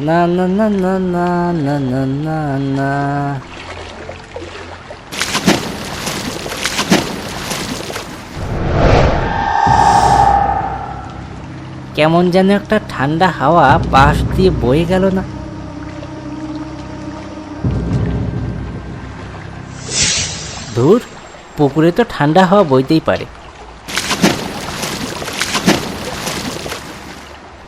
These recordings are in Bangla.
না না না না না না না না না কেমন যেন একটা ঠান্ডা হাওয়া পাশ দিয়ে বয়ে গেল না। ধুর, পুকুরে তো ঠান্ডা হাওয়া বইতেই পারে।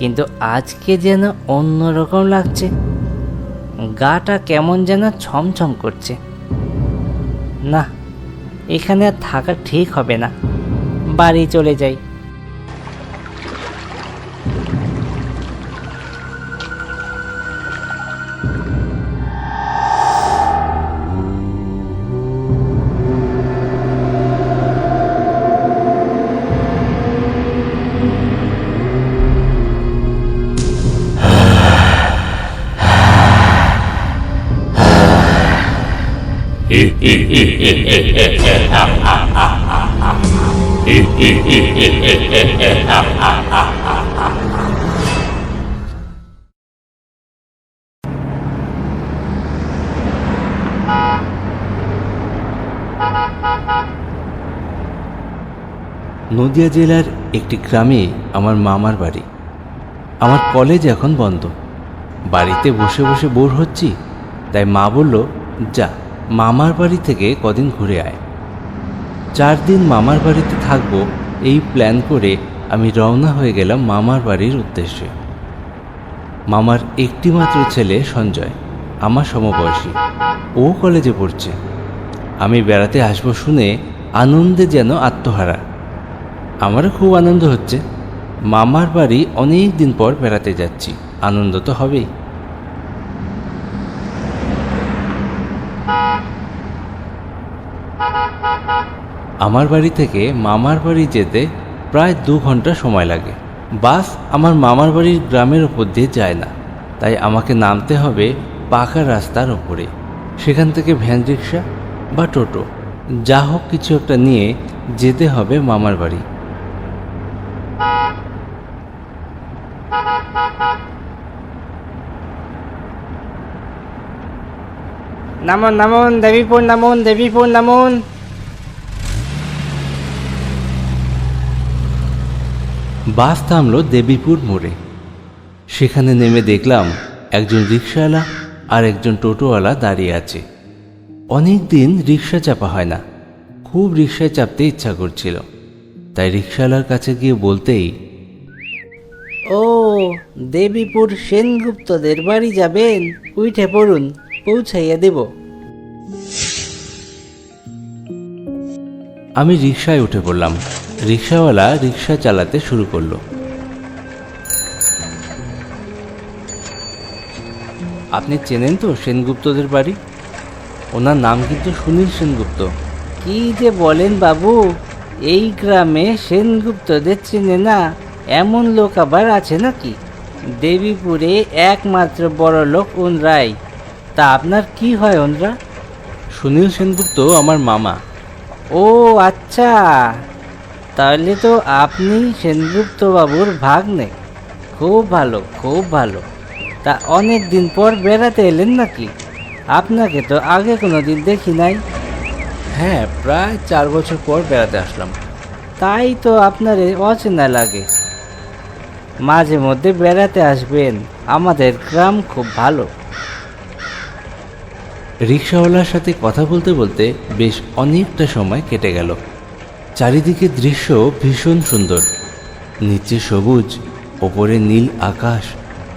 কিন্তু আজকে যেন অন্যরকম লাগছে। গাটা কেমন যেন ছমছম করছে। না, এখানে আর থাকা ঠিক হবে না। বাড়ি চলে যাই। নদিয়া জেলার একটি গ্রামে আমার মামার বাড়ি। আমার কলেজ এখন বন্ধ। বাড়িতে বসে বসে বোর হচ্ছি, তাই মা বলল, যা। মামার বাড়ি থেকে কদিন ঘুরে আয়। চার দিন মামার বাড়িতে থাকব, এই প্ল্যান করে আমি রওনা হয়ে গেলাম মামার বাড়ির উদ্দেশ্যে। মামার একটিমাত্র ছেলে সঞ্জয়, আমার সমবয়সী। ও কলেজে পড়ছে। আমি বেড়াতে আসব শুনে আনন্দে যেন আত্মহারা। আমারও খুব আনন্দ হচ্ছে। মামার বাড়ি অনেক দিন পর বেড়াতে যাচ্ছি। আনন্দ তো হবেই। আমার বাড়ি থেকে মামার বাড়ি যেতে প্রায় দু ঘণ্টা সময় লাগে। বাস আমার মামার বাড়ির গ্রামের ওপর দিয়ে যায় না। তাই আমাকে নামতে হবে পাকা রাস্তার ওপরে। সেখান থেকে ভ্যান রিক্সা বা টোটো, যা হোক কিছু একটা নিয়ে যেতে হবে মামার বাড়ি। নামন নামন, দেবীপুর নামন দেবীপুর, নামন। বাস থামলো দেবীপুর মোড়ে। সেখানে নেমে দেখলাম একজন রিক্সাওয়ালা আর একজন টোটোওয়ালা দাঁড়িয়ে আছে। অনেক দিন রিক্সা চাপা হয় না খুব রিক্সায় চাপতে ইচ্ছা করছিল। তাই রিক্সাওয়ালার কাছে গিয়ে বলতেই ও দেবীপুর সেনগুপ্তদের বাড়ি যাবেন? উঠে পড়ুন পৌঁছাইয়া দেব। আমি রিক্সায় উঠে পড়লাম। রিক্সাওয়ালা রিক্সা চালাতে শুরু করল। আপনি চেনেন তো সেনগুপ্তদের বাড়ি? ওনার নাম কিন্তু সুনীল সেনগুপ্ত। কি যে বলেন বাবু এই গ্রামে সেনগুপ্তদের চেনে না এমন লোক আবার আছে নাকি? দেবীপুরে একমাত্র বড় লোক ওনরাই তা আপনার কি হয় ওনরা সুনীল সেনগুপ্ত আমার মামা। ও আচ্ছা তাহলে তো আপনি সেনগুপ্ত বাবুর ভাগ্নে। খুব ভালো খুব ভালো। তা অনেক দিন পর বেড়াতে এলেন নাকি? আপনাকে তো আগে কোনো দিন দেখি নাই। হ্যাঁ প্রায় চার বছর পর বেড়াতে আসলাম। তাই তো আপনার অচেনা লাগে। মাঝে মধ্যে বেড়াতে আসবেন। আমাদের গ্রাম খুব ভালো। রিক্সাওয়ালার সাথে কথা বলতে বলতে বেশ অনেকটা সময় কেটে গেল। চারিদিকে দৃশ্য ভীষণ সুন্দর। নিচে সবুজ ওপরে নীল আকাশ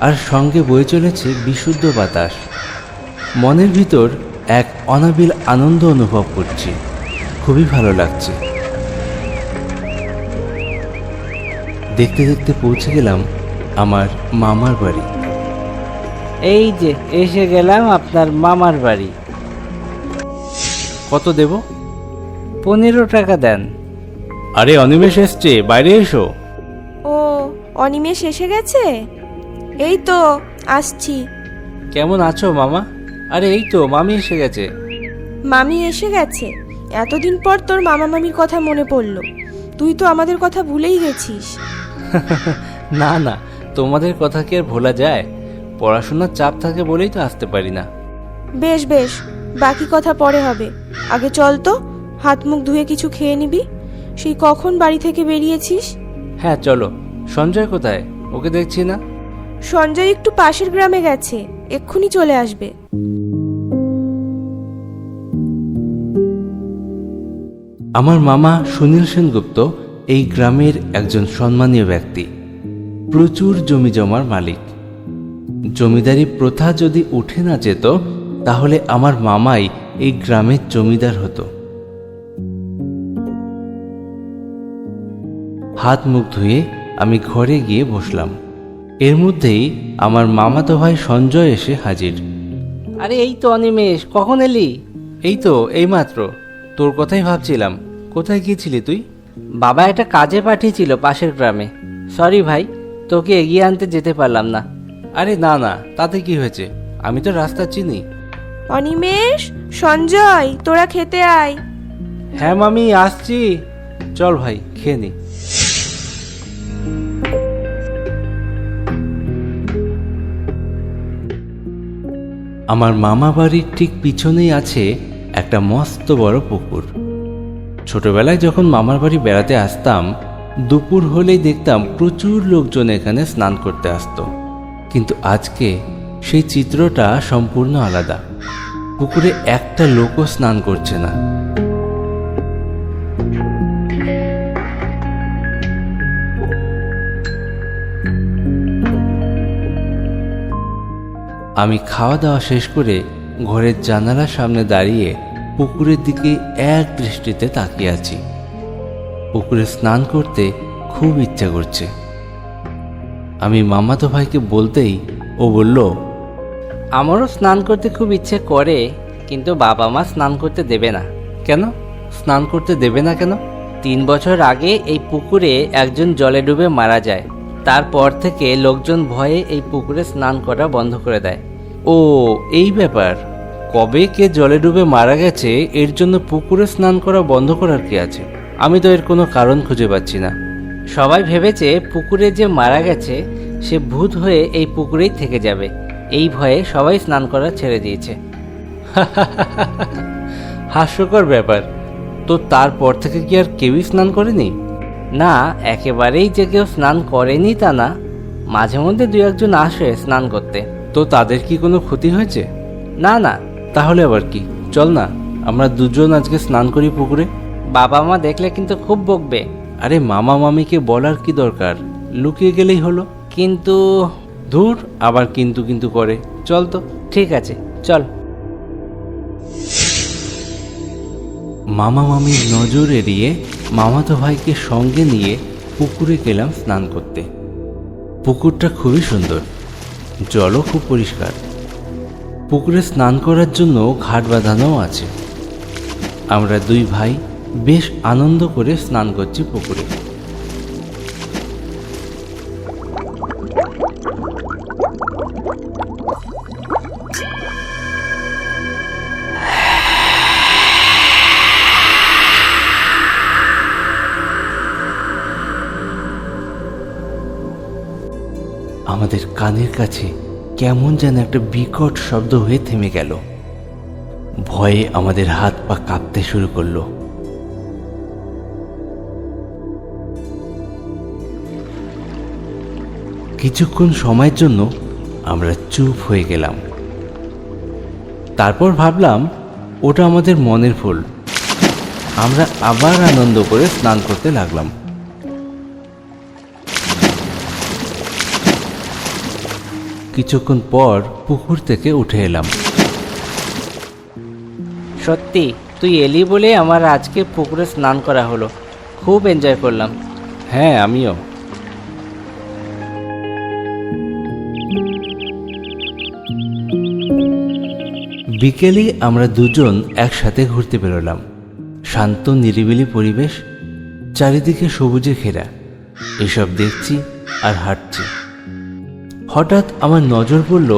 আর সঙ্গে বয়ে চলেছে বিশুদ্ধ বাতাস। মনের ভিতর এক অনাবিল আনন্দ অনুভব করছি। খুবই ভালো লাগছে। দেখতে দেখতে পৌঁছে গেলাম আমার মামার বাড়ি। এই যে এসে গেলাম আপনার মামার বাড়ি। কত দেব? পনেরো টাকা দেন। আরে অনিমেষ এসছে বাইরে এসো। ও অনিমেষ এসে গেছে? এই তো আসছি। কেমন আছো মামা? আরে এই তো মামি এসে গেছে। মামি এসে গেছে? এতদিন পর তোর মামা মামির কথা মনে পড়ল। তুই তো আমাদের কথা ভুলেই গেছিস। না না তোমাদের কথা কি আর ভোলা যায়? পড়াশোনার চাপ থাকে বলেই তো আসতে পারি না। বেশ বেশ বাকি কথা পরে হবে। আগে চল তো হাত মুখ ধুয়ে কিছু খেয়ে নিবি। সেই কখন বাড়ি থেকে বেরিয়েছিস? হ্যাঁ চলো। সঞ্জয় কোথায়? ওকে দেখছি না? সঞ্জয় একটু পাশের গ্রামে গেছে। এক্ষুনি চলে আসবে। আমার মামা সুনীল সেনগুপ্ত এই গ্রামের একজন সম্মানীয় ব্যক্তি। প্রচুর জমি জমার মালিক। জমিদারি প্রথা যদি উঠে না যেত তাহলে আমার মামাই এই গ্রামের জমিদার হতো। হাত মুখ ধুয়ে আমি ঘরে গিয়ে বসলাম। এর মধ্যেই আমার মামাতো ভাই সঞ্জয় এসে হাজির। আরে এই তো অনিমেষ কখন এলি? এই তো এইমাত্র তোর কথাই ভাবছিলাম কোথায় গিয়েছিলি তুই? বাবা একটা কাজে পাঠিয়েছিল পাশের গ্রামে। সরি ভাই তোকে এগিয়ে আনতে যেতে পারলাম না। আরে না না তাতে কি হয়েছে? আমি তো রাস্তা চিনি। অনিমেষ সঞ্জয় তোরা খেতে আয়। হ্যাঁ মামি আসছি। চল ভাই খেয়ে নি। আমার মামা বাড়ির ঠিক পিছনেই আছে একটা মস্ত বড় পুকুর। ছোটবেলায় যখন মামার বাড়ি বেড়াতে আসতাম, দুপুর হলেই দেখতাম প্রচুর লোকজন এখানে স্নান করতে আসত। কিন্তু আজকে সেই চিত্রটা সম্পূর্ণ আলাদা। পুকুরে একটা লোকও স্নান করছে না। আমি খাওয়া দাওয়া শেষ করে ঘরের জানালার সামনে দাঁড়িয়ে পুকুরের দিকে এক দৃষ্টিতে তাকিয়ে আছি। পুকুরে স্নান করতে খুব ইচ্ছা করছে। আমি মামাতো ভাইকে বলতেই ও বলল আমারও স্নান করতে খুব ইচ্ছে করে কিন্তু বাবা মা স্নান করতে দেবে না। কেন? স্নান করতে দেবে না কেন? তিন বছর আগে এই পুকুরে একজন জলে ডুবে মারা যায়। তারপর থেকে লোকজন ভয়ে এই পুকুরে স্নান করা বন্ধ করে দেয়। ও, এই ব্যাপার। কবে কে জলে ডুবে মারা গেছে, এর জন্য পুকুরে স্নান করা বন্ধ করার কি আছে? আমি তো এর কোনো কারণ খুঁজে পাচ্ছি না। সবাই ভেবেছে পুকুরে যে মারা গেছে, সে ভূত হয়ে এই পুকুরেই থেকে যাবে। এই ভয়ে সবাই স্নান করা ছেড়ে দিয়েছে। হাস্যকর ব্যাপার। তো তারপর থেকে কি আর কেউই স্নান করেনি? না, একেবারেই যে কেউ স্নান করেনি তা না। মাঝে মধ্যে দু একজন আসে স্নান করতে। তো তাদের কি কোনো ক্ষতি হয়েছে? না না। তাহলে আবার কি? চল না আমরা দুজন আজকে স্নান করি পুকুরে। বাবা মা দেখলে কিন্তু খুব বকবে। আরে মামা মামিকে বলার কি দরকার? লুকিয়ে গেলেই হলো। কিন্তু ধুর আবার কিন্তু কিন্তু করে। চল তো। ঠিক আছে চল। মামা মামির নজর এড়িয়ে মামাতো ভাইকে সঙ্গে নিয়ে পুকুরে গেলাম স্নান করতে। পুকুরটা খুবই সুন্দর। জলও খুব পরিষ্কার। পুকুরে স্নান করার জন্য ঘাট বাঁধানোও আছে। আমরা দুই ভাই বেশ আনন্দ করে স্নান করছি পুকুরে। কানের কাছে কেমন যেন একটা বিকট শব্দ হয়ে থেমে গেল। ভয়ে আমাদের হাত পা কাঁপতে শুরু করল। কিছুক্ষণ সময়ের জন্য আমরা চুপ হয়ে গেলাম। তারপর ভাবলাম, ওটা আমাদের মনের ভুল আমরা আবার আনন্দ করে স্নান করতে লাগলাম। কিছুক্ষণ পর পুকুর থেকে উঠে এলাম। সত্যি তুই এলি বলে আমার আজকে পুকুরে স্নান করা হলো। খুব এনজয় করলাম। হ্যাঁ আমিও। বিকেলে আমরা দুজন একসাথে ঘুরতে বেরোলাম। শান্ত নিরিবিলি পরিবেশ চারিদিকে সবুজে ঘেরা। এসব দেখছি আর হাঁটছি। হঠাৎ আমার নজর পড়ল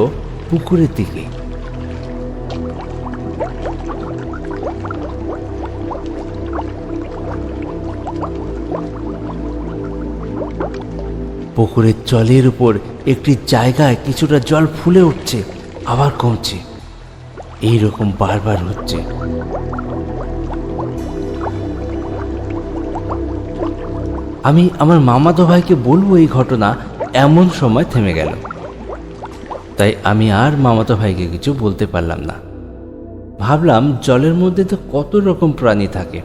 পুকুরের দিকে। পুকুরের জলের উপর একটি জায়গায় কিছুটা জল ফুলে উঠছে, আবার কমছে। এই রকম বারবার হচ্ছে। আমি আমার মামাতো ভাইকে বলব এই ঘটনা এমন সময় থেমে গেল। তাই আমি আর মামাতো ভাইকে কিছু বলতে পারলাম না। ভাবলাম জলের মধ্যে তো কত রকম প্রাণী থাকে,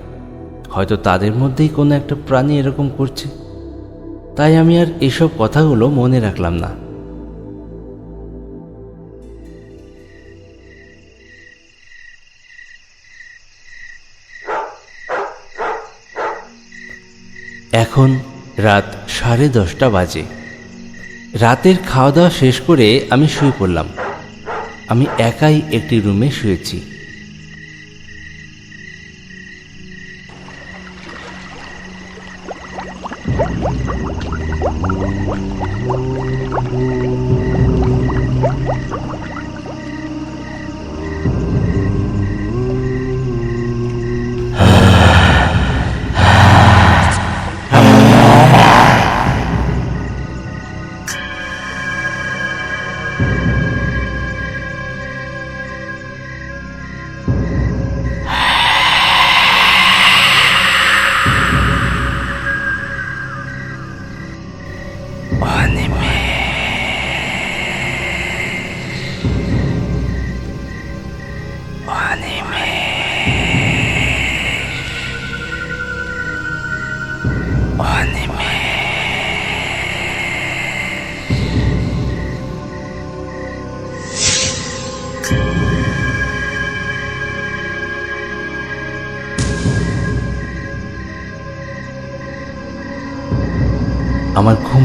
হয়তো তাদের মধ্যেই কোনো একটা প্রাণী এরকম করছে। তাই আমি আর এসব কথাগুলো মনে রাখলাম না। এখন রাত সাড়ে দশটা বাজে। রাতের খাওয়া দাওয়া শেষ করে আমি শুয়ে পড়লাম। আমি একাই একটি রুমে শুয়েছি।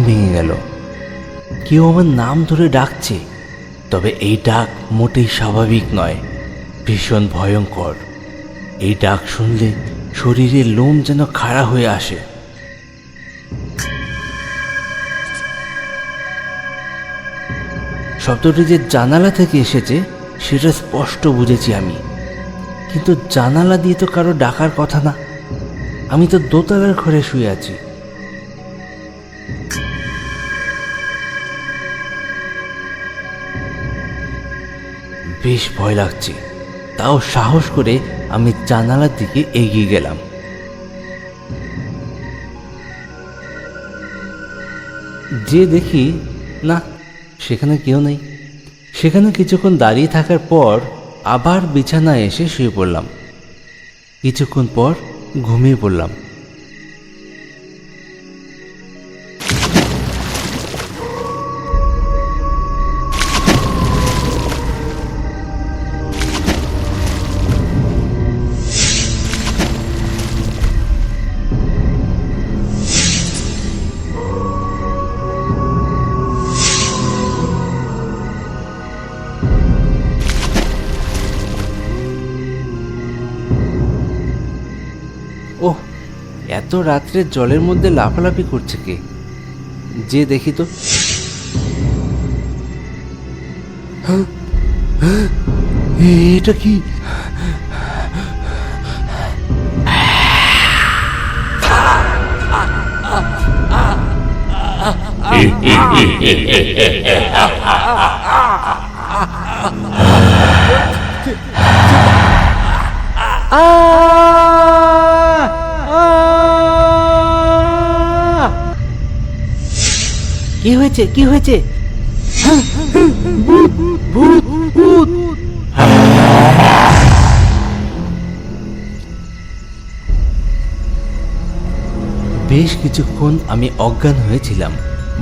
ভেঙে গেল। কেউ আমার নাম ধরে ডাকছে, তবে এই ডাক মোটেই স্বাভাবিক নয়, ভীষণ ভয়ঙ্কর। এই ডাক শুনলে শরীরের লোম যেন খাড়া হয়ে আসে। শব্দটি যে জানালা থেকে এসেছে, সেটা স্পষ্ট বুঝেছি আমি। কিন্তু জানালা দিয়ে তো কারও ডাকার কথা না। আমি তো দোতলার ঘরে শুয়ে আছি। বেশ ভয় লাগছে। তাও সাহস করে আমি জানালার দিকে এগিয়ে গেলাম। যে দেখি, না, সেখানে কেউ নেই। সেখানে কিছুক্ষণ দাঁড়িয়ে থাকার পর আবার বিছানায় এসে শুয়ে পড়লাম। কিছুক্ষণ পর ঘুমিয়ে পড়লাম। এত রাত্রে জলের মধ্যে লাফালাফি করছে কে? যে দেখি তো। এটা কি? কি হয়েছে? কি হয়েছে? বেশ কিছুক্ষণ আমি অজ্ঞান হয়েছিলাম।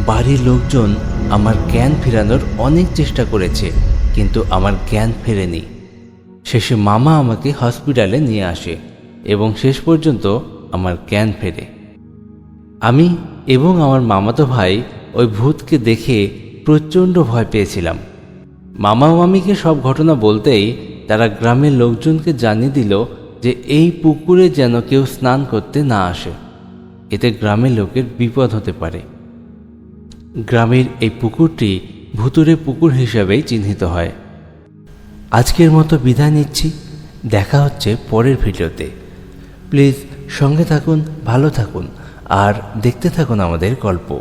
বাড়ির লোকজন আমার জ্ঞান ফেরানোর অনেক চেষ্টা করেছে, কিন্তু আমার জ্ঞান ফেরেনি। শেষে মামা আমাকে হসপিটালে নিয়ে আসে এবং শেষ পর্যন্ত আমার জ্ঞান ফেরে। আমি এবং আমার মামাতো ভাই ওই ভূতকে দেখে প্রচণ্ড ভয় পেয়েছিলাম। মামা মামিকে সব ঘটনা বলতেই তারা গ্রামের লোকজনকে জানিয়ে দিল যে এই পুকুরে যেন কেউ স্নান করতে না আসে। এতে গ্রামের লোকের বিপদ হতে পারে। গ্রামের এই পুকুরটি ভুতুরে পুকুর হিসাবেই চিহ্নিত হয়। আজকের মতো বিদায় নিচ্ছি। দেখা হচ্ছে পরের ভিডিওতে। প্লিজ সঙ্গে থাকুন, ভালো থাকুন, আর দেখতে থাকুন আমাদের গল্প।